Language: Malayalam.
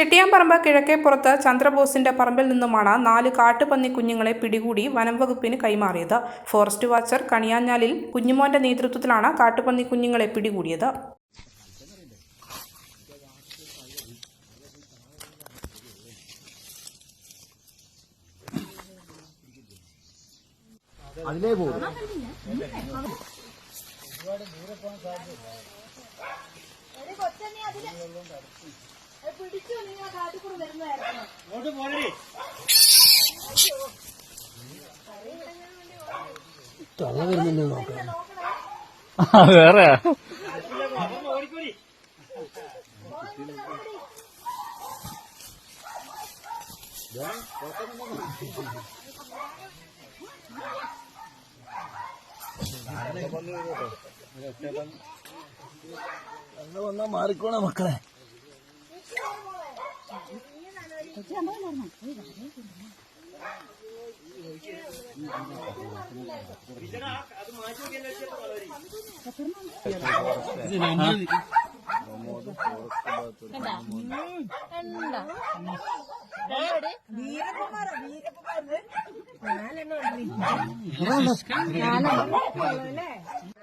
ചെട്ടിയാമ്പറമ്പ് കിഴക്കേപ്പുറത്ത് ചന്ദ്രബോസിന്റെ പറമ്പിൽ നിന്നുമാണ് നാല് കാട്ടുപന്നി കുഞ്ഞുങ്ങളെ പിടികൂടി വനംവകുപ്പിന് കൈമാറിയത്. ഫോറസ്റ്റ് വാച്ചർ കണിയാഞ്ഞാലിൽ കുഞ്ഞുമോന്റെ നേതൃത്വത്തിലാണ് കാട്ടുപന്നി കുഞ്ഞുങ്ങളെ പിടികൂടിയത്. അതിലേ പോകും പിടിച്ചു നീ ആ കാട്ടിൽ കൂടെ വരുന്നതായിരുന്നു തല വരുന്നുണ്ട് നോക്കാം. വേറെ. വന്നാ മാറിക്കോണ മക്കളെ. വീരകുമാർ വീരകുമാർ നാലെണ്ണം നാലെണ്ണം